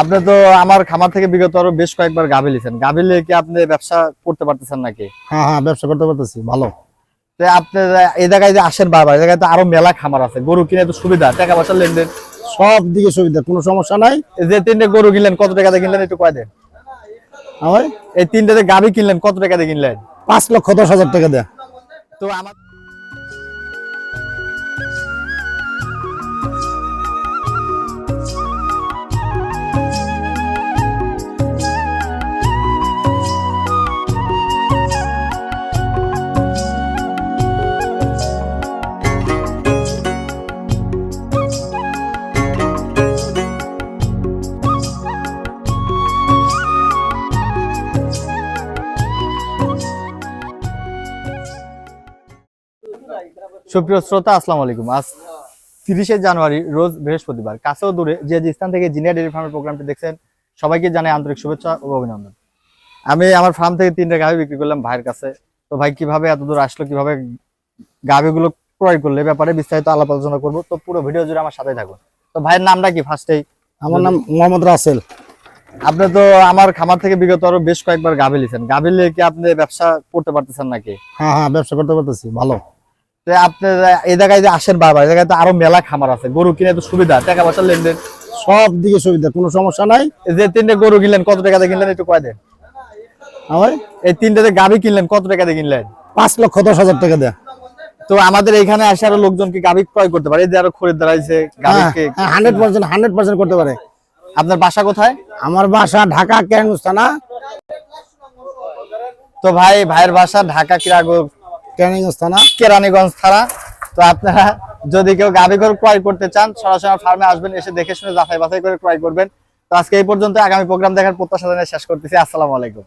আপনি তো আমার খামার থেকে বিগত আরও বেশ কয়েকবার গাভী লিছেন। গাভী লিয়ে কি আপনি ব্যবসা করতে পারতেছেন নাকি? হ্যাঁ হ্যাঁ ব্যবসা করতে পারতেছি ভালো। তো আপনি এই জায়গায় যে আসেন বাবা এই জায়গায় তো আরও মেলা খামার আছে গরু কিনে তো সুবিধা টাকা পয়সা লেনদেন। সব দিকে সুবিধা কোনো সমস্যা নাই। যে তিনটে গরু কিনলেন কত টাকা দিয়ে কিনলেন একটু কয় দেন? আমার এই তিনটাতে গাভী কিনলেন কত টাকা দিয়ে কিনলেন? পাঁচ লক্ষ দশ হাজার টাকা দেয়। তো আমার সুপ্রিয় শ্রোতা আসসালামু আলাইকুম। আজ তিরিশে জানুয়ারি রোজ বৃহস্পতিবার। কাছেও দূরে যে যে স্থান থেকে জিনিয়া ডেয়ারি ফার্মের প্রোগ্রামটি দেখছেন সবাইকে জানাই আন্তরিক শুভেচ্ছা ও অভিনন্দন। আমি আমার ফার্ম থেকে তিনটা গাভি বিক্রি করলাম ভাইয়ের কাছে। তো ভাই কীভাবে এত দূর আসলো কীভাবে গাভিগুলো ক্রয় করলে ব্যাপারে বিস্তারিত আলাপ আলোচনা করব। তো পুরো ভিডিও জুড়ে আমার সাথে থাকুন। তো ভাইয়ের নামটা কি ফার্স্টেই? আমার নাম মোহাম্মদ রাসেল। আপনি তো আমার খামার থেকে বিগত আরও বেশ কয়েকবার গাভি লিছেন গাভি লিয়ে কি আপনি ব্যবসা করতে পারতেছেন নাকি? হ্যাঁ হ্যাঁ ব্যবসা করতে পারতেছি ভালো। এই জায়গায় যে আসেন বারবার এই জায়গায় তো আরও মেলা খামার আছে গরু কিনে তো সুবিধা টাকা পয়সা লেনদেন। সব দিকে সুবিধা কোনো সমস্যা নাই। যে তিনটে গরু কিনলেন কত টাকা দিয়ে কিনলেন একটু কয় দেন। আমার? এই তিনটাতে গাভি কিনলেন কত টাকা দিয়ে কিনলেন? পাঁচ লক্ষ দশ হাজার টাকা দেয়। তো আমাদের এখানে আসে আরও লোকজন কি গাভি ক্রয় করতে পারে? এই যে আরও খরিদ্দার আছে হান্ড্রেড পার্সেন্ট হান্ড্রেড পার্সেন্ট করতে পারে। আপনার বাসা কোথায়? আমার বাসা ঢাকা থানা। তো ভাই ভাইয়ের বাসা ঢাকা কিরাগো কেরানীগঞ্জ থানা। কেরানীগঞ্জ থানা। তো আপনারা যদি কেউ গাভি গরু ক্রয় করতে চান, সরাসরি ফার্মে আসবেন, এসে দেখে শুনে যাচাই বাছাই করে ক্রয় করবেন। তো আজকে এই পর্যন্ত, আগামী প্রোগ্রাম দেখার প্রত্যাশা জানিয়ে শেষ করতেছি। আসসালামু আলাইকুম।